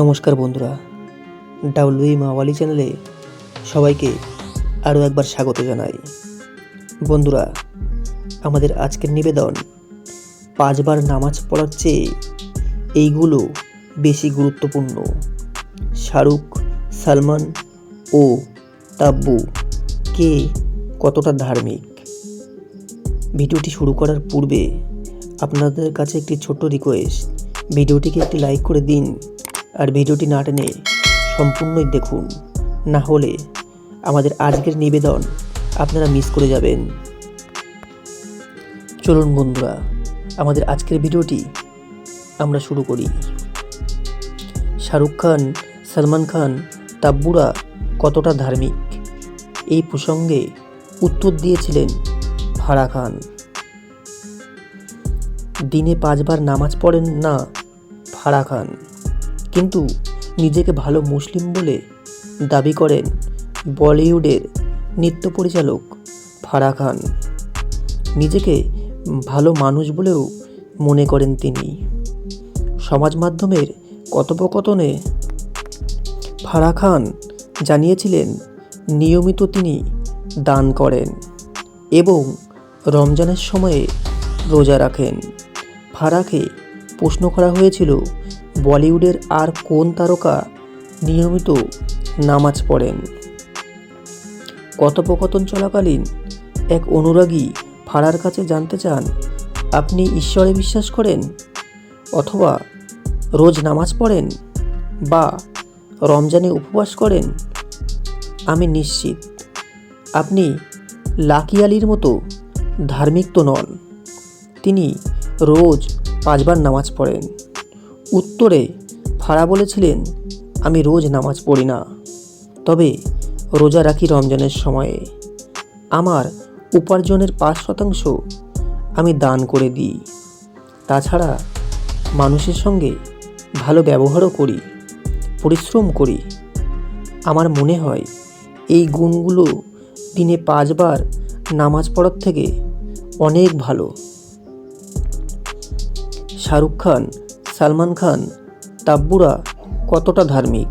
নমস্কার বন্ধুরা ডাব্লিউই মাওয়ালি চ্যানেলে সবাইকে আরও একবার স্বাগত জানাই। বন্ধুরা, আমাদের আজকের নিবেদন, পাঁচবার নামাজ পড়ার চেয়ে এইগুলো বেশি গুরুত্বপূর্ণ। শাহরুখ, সালমান ও তাব্বু কে কতটা ধার্মিক? ভিডিওটি শুরু করার পূর্বে আপনাদের কাছে একটি ছোট্ট রিকোয়েস্ট ভিডিওটিকে একটি লাইক করে দিন আর ভিডিওটি না টেনে সম্পূর্ণই দেখুন। না হলে আমাদের আজকের নিবেদন আপনারা মিস করে যাবেন। চলুন বন্ধুরা, আমাদের আজকের ভিডিওটি আমরা শুরু করি। শাহরুখ খান, সলমান খান তাব্বুরা কতটা ধার্মিক? এই প্রসঙ্গে উত্তর দিয়েছিলেন ফারা খান। দিনে পাঁচবার নামাজ পড়েন না ফারা খান। কিন্তু নিজেকে ভালো মুসলিম বলে দাবি করেন বলিউডের নৃত্য পরিচালক ফারা খান। নিজেকে ভালো মানুষ বলেও মনে করেন তিনি। সমাজ মাধ্যমের কথোপকথনে ফারা খান জানিয়েছিলেন, নিয়মিত তিনি দান করেন এবং রমজানের সময়ে রোজা রাখেন। ফারাকে প্রশ্ন করা হয়েছিল বলিউডের আর কোন তারকা নিয়মিত নামাজ পড়েন? কথোপকথন চলাকালীন এক অনুরাগী ফারার কাছে জানতে চান, আপনি ঈশ্বরে বিশ্বাস করেন? অথবা রোজ নামাজ পড়েন বা রমজানে উপবাস করেন? আমি নিশ্চিত আপনি লাকি আলীর মতো ধার্মিক তো নন। তিনি রোজ পাঁচবার নামাজ পড়েন। উত্তরে ফারা বলেছিলেন, আমি রোজ নামাজ পড়ি না। তবে রোজা রাখি রমজানের সময়ে। আমার উপার্জনের পাঁচ শতাংশ আমি দান করে দিই। তাছাড়া মানুষের সঙ্গে ভালো ব্যবহারও করি, পরিশ্রম করি। আমার মনে হয় এই গুণগুলো দিনে পাঁচবার নামাজ পড়ার থেকে অনেক ভালো। শাহরুখ খান সালমান খান, তাব্বুরা কতটা ধার্মিক?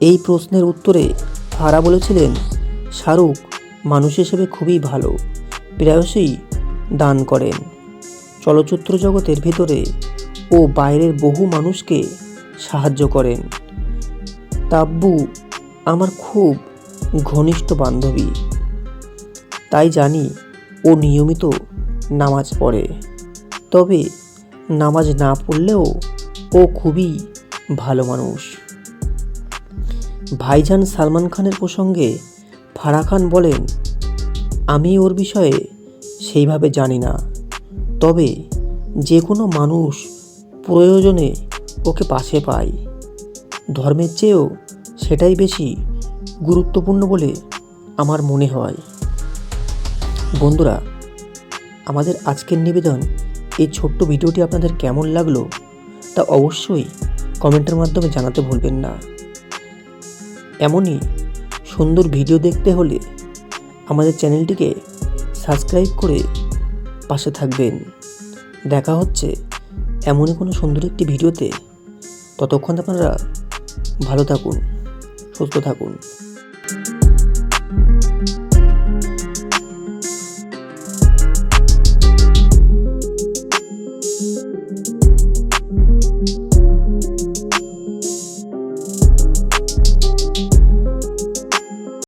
এই প্রশ্নের উত্তরে ফারা বলেছিলেন, শাহরুখ মানুষ হিসেবে খুবই ভালো প্রায়শই দান করেন। চলচ্চিত্র জগতের ভিতরে ও বাইরের বহু মানুষকে সাহায্য করেন। তাব্বু আমার খুব ঘনিষ্ঠ বান্ধবী। তাই জানি ও নিয়মিত নামাজ পড়ে। তবে নামাজ না পড়লেও ও খুবই ভালো মানুষ। ভাইজান সালমান খানের প্রসঙ্গে ফারা খান বলেন, আমি ওর বিষয়ে সেইভাবে জানি না। তবে যে কোনো মানুষ প্রয়োজনে ওকে পাশে পায়। ধর্মের চেয়েও সেটাই বেশি গুরুত্বপূর্ণ বলে আমার মনে হয়। বন্ধুরা, আমাদের আজকের নিবেদন এই ছোট্ট ভিডিওটি আপনাদের কেমন লাগল তা অবশ্যই কমেন্টের মাধ্যমে জানাতে ভুলবেন না। এমনই সুন্দর ভিডিও দেখতে হলে আমাদের চ্যানেলটিকে সাবস্ক্রাইব করে পাশে থাকবেন। দেখা হচ্ছে এমনই কোনো সুন্দর একটি ভিডিওতে। ততক্ষণ আপনারা ভালো থাকুন, সুস্থ থাকুন।